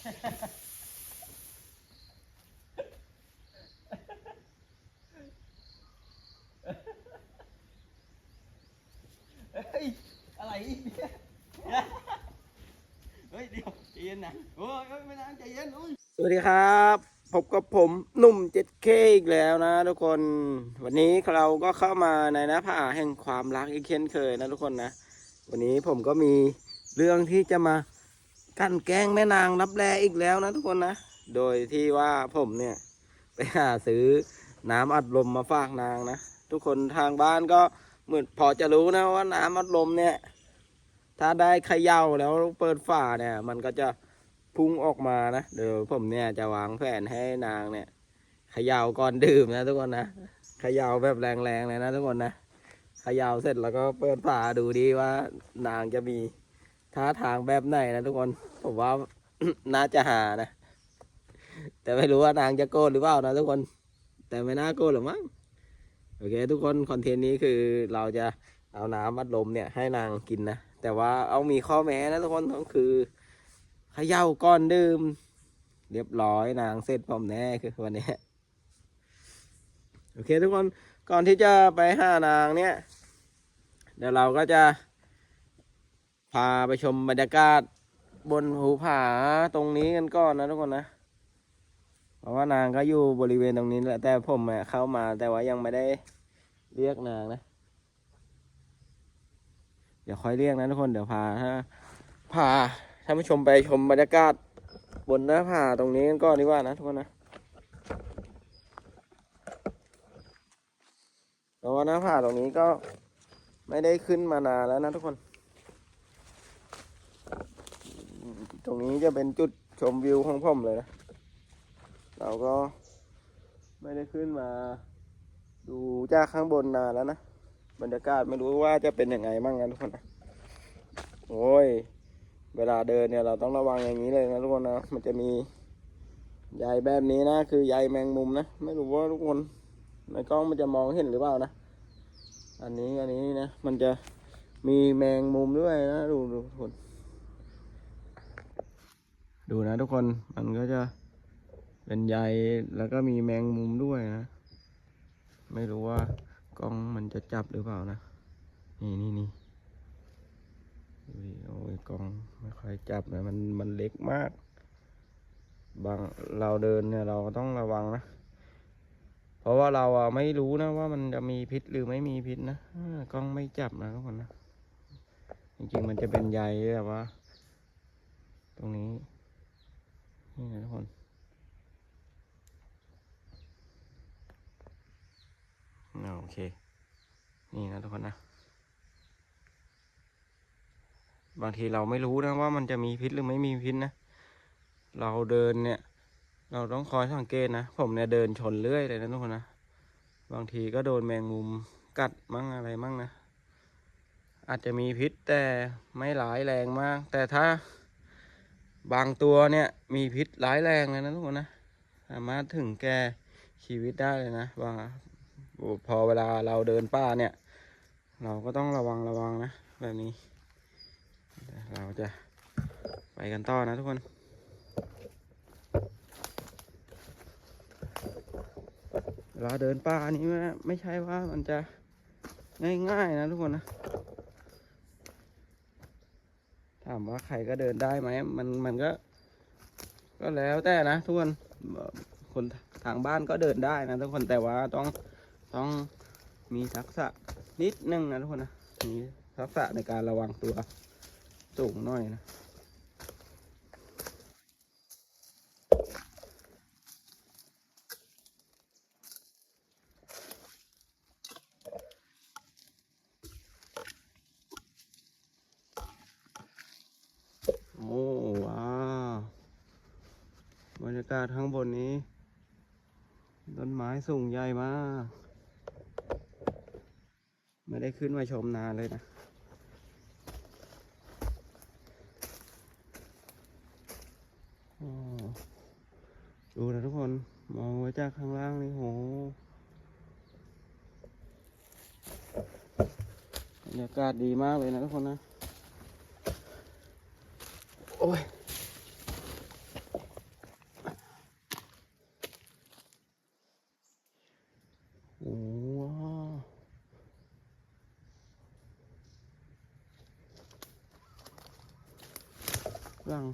เฮ้ย อะไรอีกเนี่ยเฮ้ย เดี๋ยวใจเย็นนะโอ้ยเฮ้ยไม่นานใจเย็นอุ้ย สวัสดีครับพบกับผมหนุ่ม 7K อีกแล้วนะทุกคน วันนี้เราก็เข้ามาในหน้าผาแห่งความรักอีกเช่นเคยนะทุกคนนะ วันนี้ผมก็มีเรื่องที่จะมา กั้นแกล้งแม่นางรับแลอีกแล้วนะทุกคนนะ โดยที่ว่าผมเนี่ย ไปหาซื้อน้ำอัดลมมาฝากนางนะ ทุกคนทางบ้านก็เหมือนพอจะรู้นะว่าน้ำอัดลมเนี่ย ถ้าได้เขย่าแล้วเปิดฝาเนี่ย มันก็จะพุ่งออกมานะ เดี๋ยวผมเนี่ยจะวางแผนให้นางเนี่ยเขย่าก่อนดื่มนะทุกคนนะเขย่าแบบแรงๆเลยนะทุกคนนะเขย่าเสร็จแล้วก็เปิดฝาดูดีว่านางจะมี ท่าทางแบบไหนนะทุกคน ผมว่า น่าจะหานะ แต่ไม่รู้ว่านางจะโกรธหรือเปล่านะทุกคน แต่ไม่น่าโกรธหรอกมั้ง โอเค ทุกคนคอนเทนต์นี้คือเราจะเอาน้ำอัดลมเนี่ยให้นางกินนะ แต่ว่าเอามีข้อแม้นะทุกคนก็คือเขย่าก้อนดื่ม เรียบร้อยนางเสร็จผมแน่คือวันนี้ โอเคทุกคนก่อนที่จะไปห้านางเนี่ย เดี๋ยวเราก็จะ พาไปชมบรรยากาศบนภูผาตรงนี้กันก่อนนะทุกคนนะ เพราะว่านางก็อยู่บริเวณตรงนี้แหละแต่ผมเข้ามาแต่ว่ายังไม่ได้เรียกนางนะ เดี๋ยวค่อยเรียกนะทุกคนเดี๋ยวพาถ้าพาท่านผู้ชมไปชมบรรยากาศบนหน้าผาตรงนี้กันก่อนดีกว่านะทุกคนนะเพราะว่าหน้าผาตรงนี้ก็ไม่ได้ขึ้นมานานแล้วนะทุกคน ตรงนี้จะเป็นจุดชมวิวของผมเลยนะ เราก็ไม่ได้ขึ้นมา ดูจากข้างบนนานแล้วนะ บรรยากาศไม่รู้ว่าจะเป็นยังไงบ้างนะทุกคนนะ โอ้ย เวลาเดินเนี่ยเราต้องระวังอย่างนี้เลยนะทุกคนนะ มันจะมีใยแบบนี้นะ คือใยแมงมุมนะ ไม่รู้ว่าทุกคนในกล้องมันจะมองเห็นหรือเปล่านะ อันนี้อันนี้นะ มันจะมีแมงมุมด้วยนะ ดูดูทุกคน ดูนะทุกคนมันก็จะเป็นใยแล้วก็มีแมงมุมด้วยนะ ไม่รู้ว่ากล้องมันจะจับหรือเปล่านะ นี่นี่นี่ดูดิโอ้ยกล้องไม่ค่อยจับนะมันมันเล็กมาก บางเราเดินเนี่ยเราก็ต้องระวังนะ เพราะว่าเราอะไม่รู้นะว่ามันจะมีพิษหรือไม่มีพิษนะกล้องไม่จับนะทุกคนนะจริงๆมันจะเป็นใยแบบว่า ตรงนี้ นี่นะทุกคนโอเค นี่นะทุกคนนะ บางทีเราไม่รู้นะว่ามันจะมีพิษหรือไม่มีพิษนะ เราเดินเนี่ย เราต้องคอยสังเกตนะ ผมเนี่ยเดินชนเรื่อยเลยนะทุกคนนะ บางทีก็โดนแมงมุมกัดมั่งอะไรมั่งนะ อาจจะมีพิษแต่ไม่ร้ายแรงมาก แต่ถ้า บางตัวเนี่ยมีพิษร้ายแรงเลยนะทุกคนนะสามารถถึงแก่ชีวิตได้เลยนะบางพอเวลาเราเดินป่าเนี่ย เราก็ต้องระวังระวังนะ แบบนี้ เราจะไปกันต่อนะทุกคนเวลาเดินป่านี้ไม่ใช่ว่ามันจะง่ายๆนะทุกคนนะามว่าใครก็เดินได้ไหมมันมันก็ ก็แล้วแต่นะทุกคนคนทางบ้านก็เดินได้นะทุกคนแต่ว่าต้องต้องมีทักษะนิดนึงนะทุกคนนะมีทักษะในการระวังตัวสูงหน่อยนะ โอ้ว้าวบรรยากาศข้างบนนี้ ต้นไม้สูงใหญ่มาก ไม่ได้ขึ้นมาชมนานเลยนะดูนะทุกคน มองไว้จากข้างล่างนี่โหบรรยากาศดีมากเลยนะทุกคนนะ โอ้ย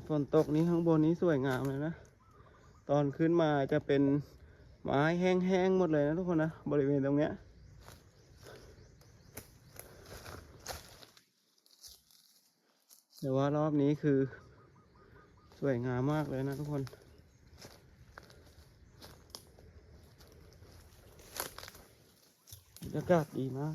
ฝนตกนี้ข้างบนนี้สวยงามเลยนะ ตอนขึ้นมาจะเป็นไม้แห้งๆหมดเลยนะทุกคนนะ บริเวณตรงเนี้ยแต่ว่ารอบนี้คือสวยงามมากเลยนะทุกคน บรรยากาศดีมาก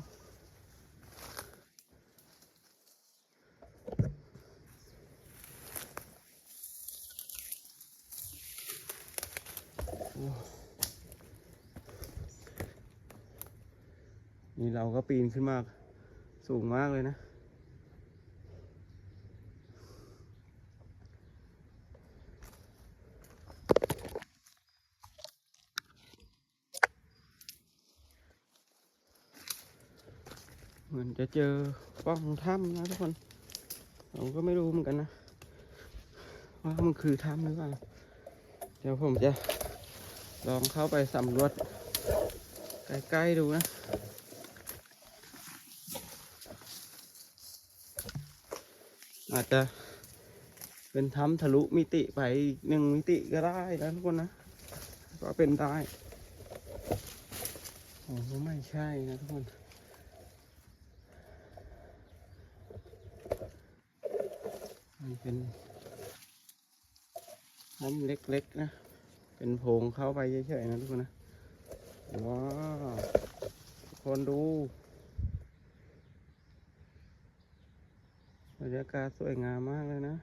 นี่เราก็ปีนขึ้นมาก สูงมากเลยนะ เหมือนจะเจอปล่องถ้ำนะทุกคนเราก็ไม่รู้เหมือนกันนะ ว่ามันคือถ้ำหรือเปล่า เดี๋ยวผมจะลองเข้าไปสำรวจใกล้ๆดูนะ อาจจะเป็นถ้ำทะลุมิติไปอีกหนึ่งมิติก็ได้นะทุกคนนะ ก็เป็นได้โอ้ไม่ใช่นะทุกคนมันเป็นน้ำเล็กๆนะ เป็นโพรงเข้าไปเฉยๆนะทุกคนนะ ว้าว ทุกคนดู รรยากาศสวยงามมากเลยนะ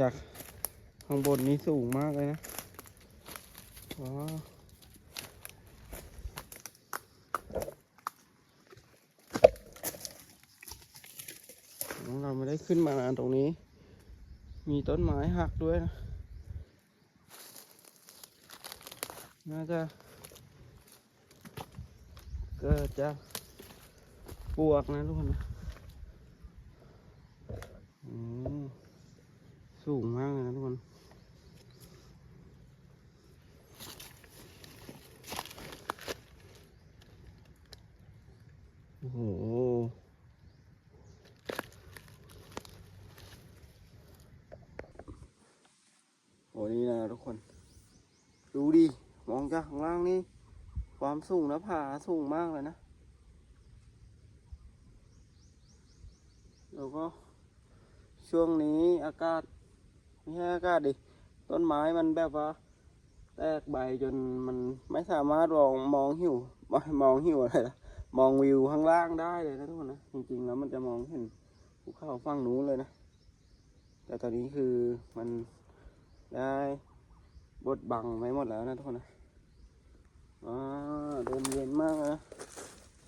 จากข้างบนนี้สูงมากเลยนะว้าเราไม่ได้ขึ้นมานานตรงนี้ มีต้นไม้หักด้วยนะ น่าจะ เกิดจากปลวกนะทุกคนนะอืม สูงมากเลยนะทุกคน โอ้โหโหนี่นะทุกคน ดูดิ มองจากข้างล่างนี่ ความสูงนะผาสูงมากเลยนะ แล้วก็ช่วงนี้อากาศ ไม่ใช่อากาศดิ ต้นไม้มันแบบว่า แตกใบจนมันไม่สามารถมองมองหิวไม่มองหิวอะไรนะมองวิวข้างล่างได้เลยนะทุกคนนะ จริงๆแล้วมันจะมองเห็นภูเขาฝั่งนู้นเลยนะ แต่ตอนนี้คือมันได้บดบังไว้หมดแล้วนะทุกคนนะอ่าเดินเย็นมากนะ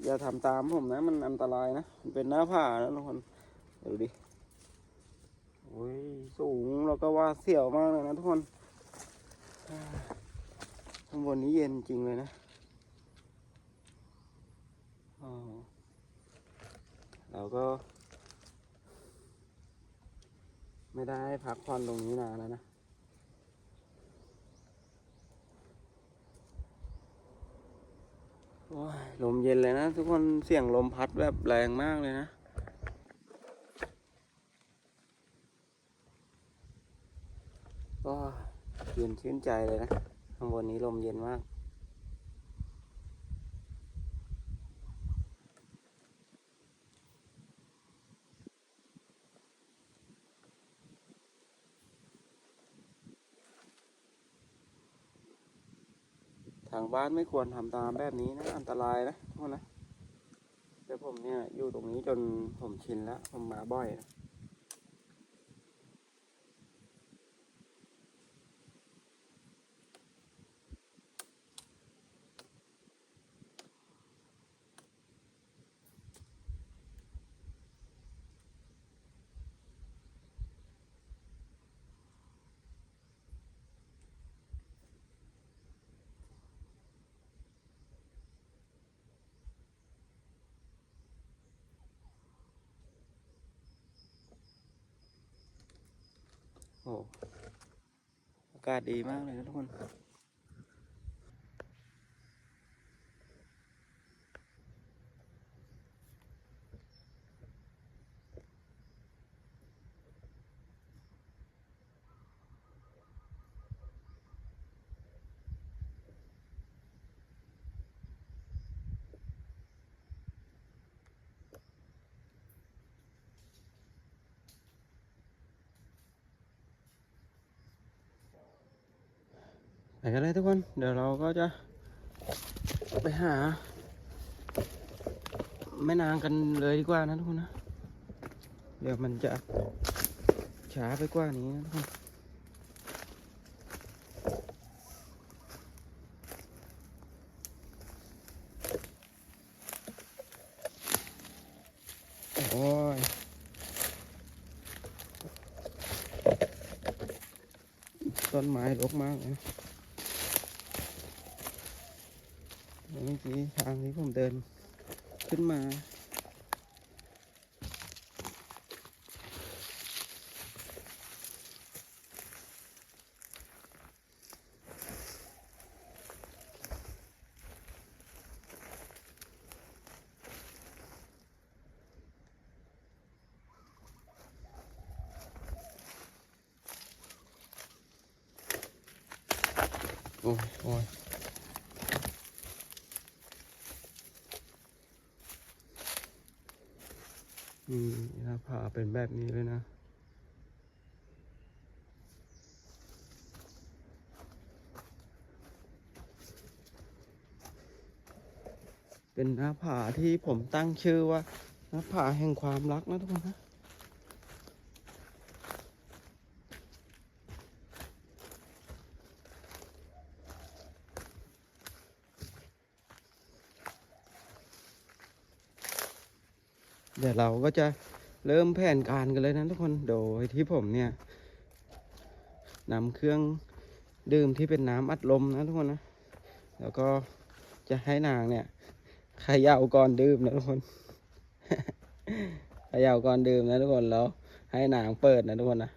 อย่าทำตามผมนะ มันอันตรายนะ มันเป็นหน้าผานะทุกคน ดูดิ อ้ยสูงแล้วก็ว่าเสียวมากเลยนะทุกคนข้างบนนี้เย็นจริงเลยนะเราก็ ไม่ได้พักผ่อนตรงนี้นานแล้วนะโอ้ยลมเย็นเลยนะ ทุกคนเสียงลมพัดแบบแรงมากเลยนะ ก็เย็น ชื่นใจเลยนะ ข้างบนนี้ลมเย็นมาก ทางบ้านไม่ควรทำตามแบบนี้นะ อันตรายนะทุกคนนะแต่ผมเนี่ยอยู่ตรงนี้จนผมชินแล้ว ผมมาบ่อยนะ โอ้อากาศดีมากเลยนะทุกคน ไป กันเลยทุกคน เดี๋ยวเราก็จะไปหาแม่นางกันเลยดีกว่านะทุกคนนะ เดี๋ยวมันจะช้าไปกว่านี้นะทุกคนโอ้ยต้นไม้รกมากเลย เมื่อกี้ทางที่ผมเดินขึ้นมา โอ้ยโอ้ยอืมหน้าผา เป็นแบบนี้เลยนะ เป็นหน้าผาที่ผมตั้งชื่อว่าหน้าผาแห่งความรักนะทุกคนนะเดี๋ยวเราก็จะ เริ่มแผนการกันเลยนะทุกคน โดยที่ผมเนี่ยนำเครื่องดื่มที่เป็นน้ำอัดลมนะทุกคนนะ แล้วก็จะให้นางเนี่ยขย่าก่อนดื่มนะทุกคนขย่าก่อนดื่มนะทุกคน แล้วให้นางเปิดนะทุกคนนะ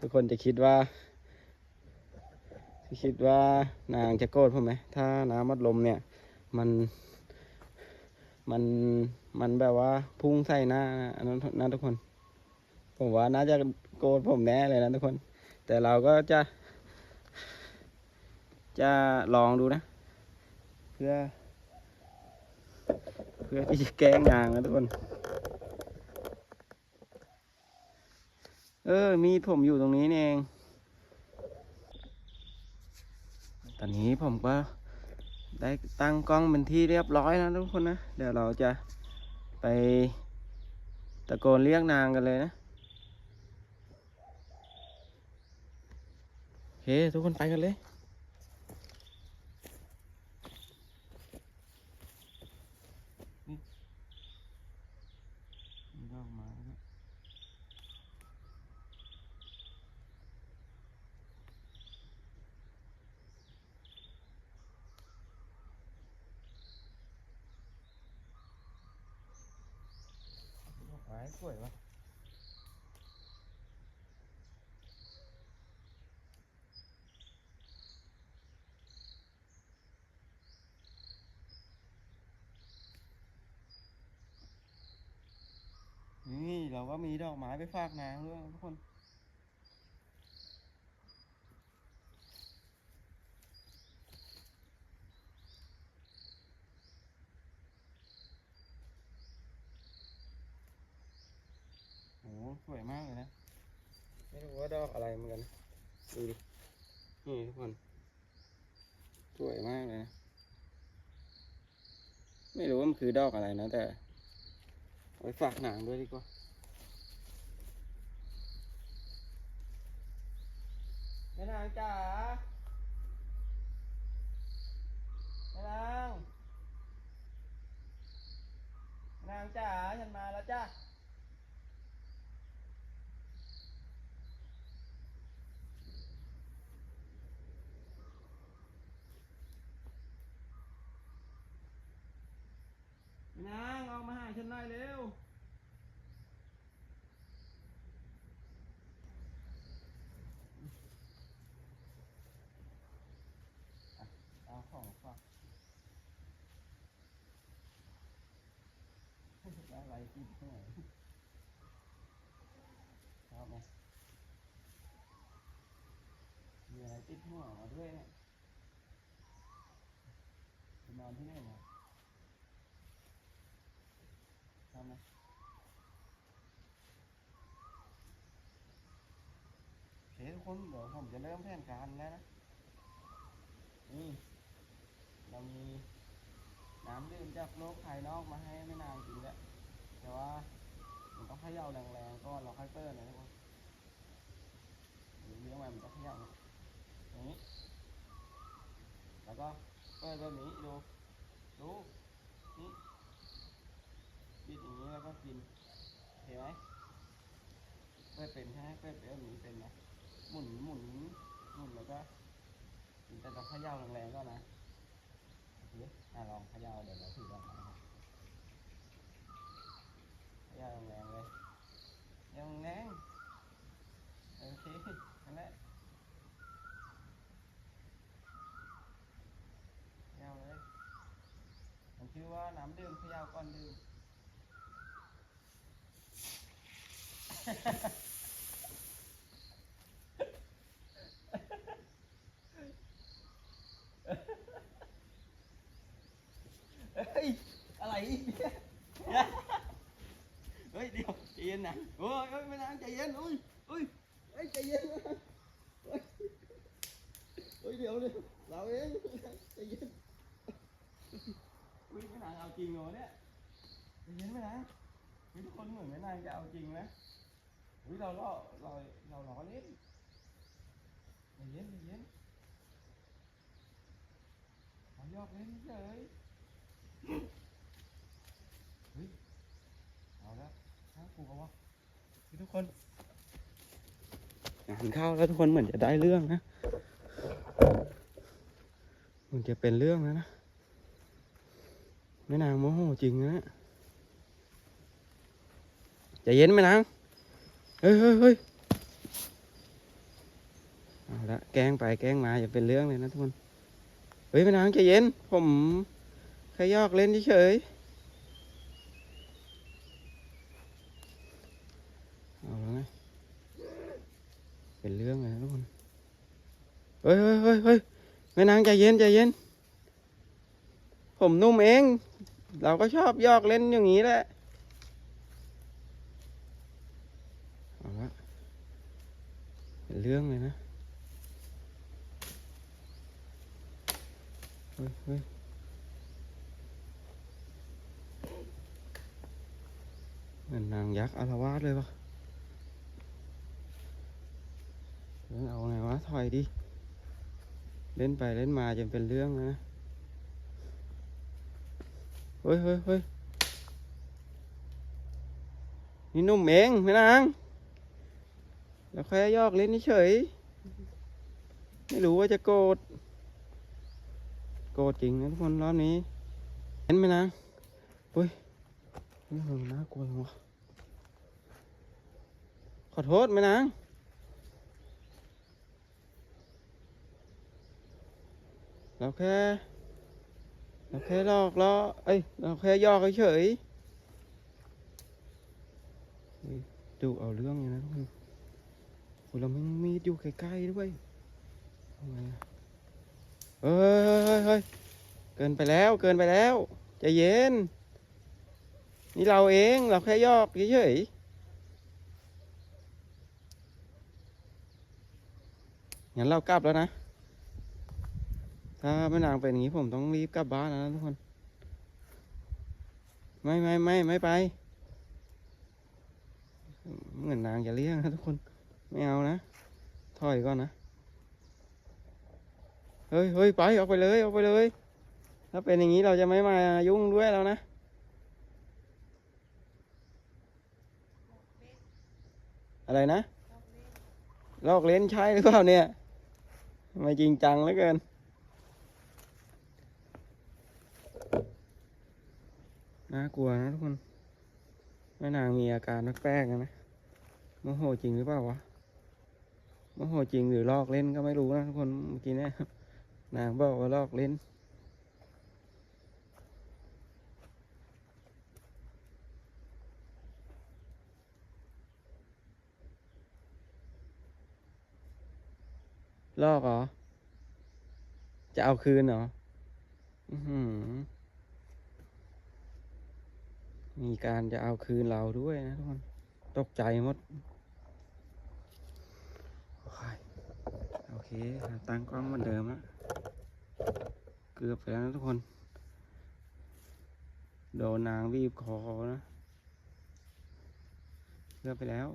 ทุกคนจะคิดว่าคิดว่านางจะโกรธผมไหม ถ้าน้ำอัดลมเนี่ย มัน มันมันแบบว่าพุ่งใส่หน้าอันนั้นนะทุกคน ผมว่าน่าจะโกรธผมแน่เลยนะทุกคน แต่เราก็จะ จะลองดูนะ เพื่อ เพื่อที่จะแก้งางนะทุกคน เออ มีผมอยู่ตรงนี้เอง ตอนนี้ผมก็ ได้ตั้งกล้องเป็นที่เรียบร้อยนะทุกคนนะ เดี๋ยวเราจะไปตะโกนเรียกนางกันเลยนะ โอเค ทุกคนไปกันเลย นี่ดอกไม้นะดอกไม้สวยวะ นี่ามีดอกไม้ไปฝากนางด้วยทุกคน โอ้สวยมากเลยนะ ไม่รู้ว่าดอกอะไรเหมือนกัน ดูดิ นี่ทุกคน สวยมากเลยนะ ไม่รู้ว่ามันคือดอกอะไรนะแต่เอาไปฝากหนางด้วยดีกว่า แม่ นางจ๋าแม่นางแม่นางจ๋าฉันมาแล้วจ้าแม่นางออกมาหาฉันหน่อยเร็ว น ติดหัวชอบไหมมีอะไรติดหัวมาด้วยเนี่ยไปนอนที่ไหนมาชอบไหมเคทุกคนเดี๋ยวผมจะเริ่มแผนการแล้วนะ นี่ เรามีน้ำดื่มจากโลกภายนอกมาให้ไม่นานกินแล้ว แต่ว่ามันต้องเขย่าแรงๆก่อนเราค่อยเปิดนะทุกคนเดี๋ยวเลี้ยงไว้มันจะเขย่าอย่างนี้ แล้วก็เปิดแบบนี้ดูดูนี่บิดอย่างนี้แล้วก็กินเห็นไหมเปิดเป็นใช่ไหมเปิดแบบนี้เป็นนะหมุนหมุนหมุนแล้วก็กินแต่ต้องเขย่าแรงๆก่อนะอะลองเขย่าเดี๋ยวเราถือก่อนนะ ย่าแรงเลยยังแรงโอเคนั่นแหละย่าเลยผมชื่อว่าน้ำดื่มเขย่าก่อนดื่มเฮ้ยอะไรเนี่ย ดี๋ยวใจเย็นนะโอ้ยเฮ้ยไม่นานใจเย็นอุ้ยอุ้ยเฮ้ยใจเย็นนะเฮ้ยเฮ้ยเดี๋ยวเดี๋ยวเราเองใจเย็นอุ้ งกูเขาวะทุกคนงานเข้าแล้วทุกคนเหมือนจะได้เรื่องนะเหมันจะเป็นเรื่องแล้วนะแม่นางโมโหจริงนะใจเย็นแม่นางเฮ้ยเฮ้ยเฮ้ยเอาละแกล้งไปแกล้งมาอย่าเป็นเรื่องเลยนะทุกคนเฮ้ยแม่นางใจเย็นผมแค่ยอกเล่นเฉยๆ เอาแล้วไงเป็นเรื่องเลยนะทุกคน เฮ้ยเฮ้ยเฮ้ยเฮ้ยแม่นางใจเย็นใจเย็น ผมนุ่มเอง เราก็ชอบยอกเล่นอย่างนี้แหละเอาละเป็นเรื่องเลยนะเฮ้ยเฮ้ยเหมือนนางยักษ์อารวาสเลยวะเฮ้ยเอาไงวะถอยดิ เล่นไปเล่นมาจนเป็นเรื่องนะ เฮ้ยเฮ้ยเฮ้ยนี่นุ่มเองแม่นางเราแค่ยอกเล่นเฉย ไม่รู้ว่าจะโกรธ โกรธจริงนะทุกคนรอบนี้ เห็นไหมนางเฮ้ยนี่มันน่ากลัวจังวะขอโทษไหมนาง เราแค่เราแค่ลอกล้อเอ้ยเราแค่ยอกเฉยๆดูเอาเรื่องอยู่นะทุกคนโอ้เราไม่มีดอยู่ใกล้ๆด้วยทำไงอะเฮ้ยเฮ้ยเฮ้ยเฮ้ยเกินไปแล้วเกินไปแล้วใจเย็น นี่เราเองเราแค่ยอกเฉยๆงั้นเรากลับแล้วนะ ถ้าแม่นางเป็นอย่างนี้ผมต้องรีบกลับบ้านแล้วนะทุกคน ไม่ไม่ไม่ไม่ไป เหมือนนางจะเลี้ยงนะทุกคน ไม่เอานะ ถอยก่อนนะ เฮ้ยเฮ้ยไปออกไปเลยออกไปเลย ถ้าเป็นอย่างนี้เราจะไม่มายุ่งด้วยแล้วนะอะไรนะลอกเล่นใช่หรือเปล่าเนี่ย ไม่จริงจังเหลือเกิน น่ากลัวนะทุกคนแม่นางมีอาการแปลกๆนะโมโหจริงหรือเปล่าวะโมโหจริงหรือลอกเล่นก็ไม่รู้นะทุกคนเมื่อกี้นี่นางบอกว่าลอกเล่นลอกเหรอ จะเอาคืนเหรอ อือหือ มีการจะเอาคืนเราด้วยนะทุกคน ตกใจหมด โอเคอเคตั้งกล้องเหมือนเดิมแล้วเกือบไปแล้วนะทุกคน โดนนางบีบคอนะ เกือบไปแล้ว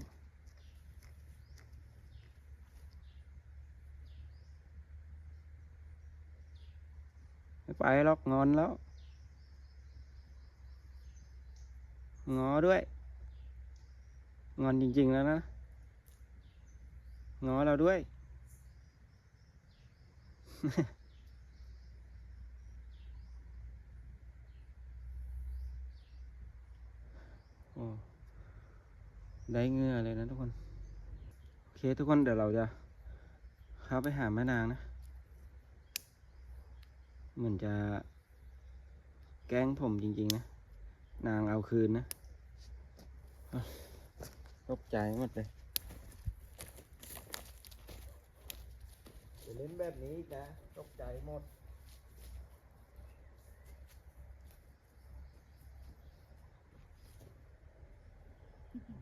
ไม่ไปหรอกงอนแล้ว งอด้วย งอนจริง ๆ แล้วนะ งอเราด้วย โอ้ ได้เงื่อเลยนะทุกคน โอเคทุกคนเดี๋ยวเราจะเข้าไปหาแม่นางนะ เหมือนจะแกล้งผมจริง ๆ นะ นางเอาคืนนะ ตกใจหมดเลยจะเล่นแบบนี้อีกนะตกใจหมด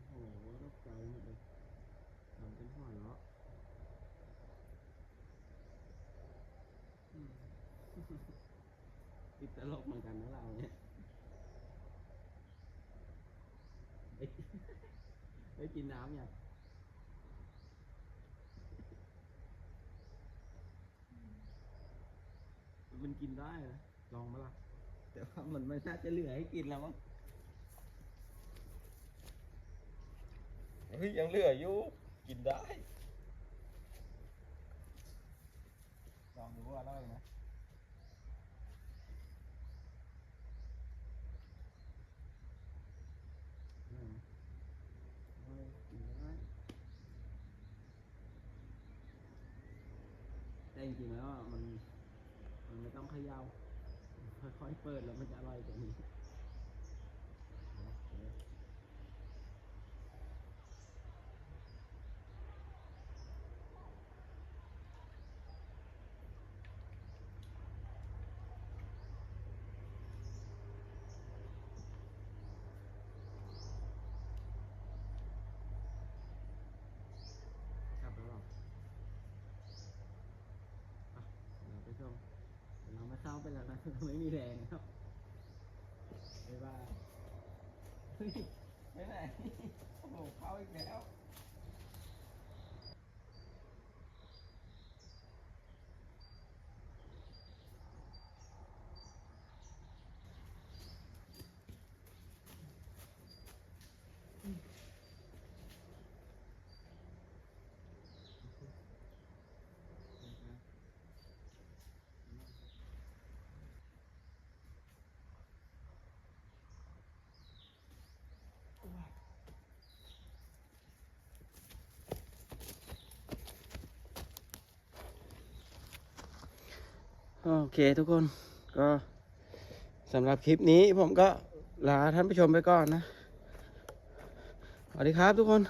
โอ้โหตกใจหมดเลยทำเป็นหัวเราะอืมติดตลกเหมือนกันนะเราเนี่ยได้ ได้กินน้ำยังมันกินได้นะลองมาละแต่ว่ามันไม่น่าจะเหลือให้กินแล้วมั้งเฮ้ยยังเหลืออยู่ กินได้ ลองดูว่าอร่อยไหม อืมเอาเลยกินได้แต่ จริงๆแล้วมัน มันไม่ต้องเขย่าค่อยๆเปิดแล้วมันจะอร่อยกว่านี้โอเคกลับแล้วเหรออะเดี๋ยวไปส่งเดี๋ยวเราไม่เข้า ไม่มีแรงครับบ๊ายบายเฮ้ยไปไหนโอ้โหเข้าอีกแล้ว โอเคทุกคนก็สำหรับคลิปนี้ผมก็ลาท่านผู้ชมไปก่อนนะ สวัสดีครับทุกคน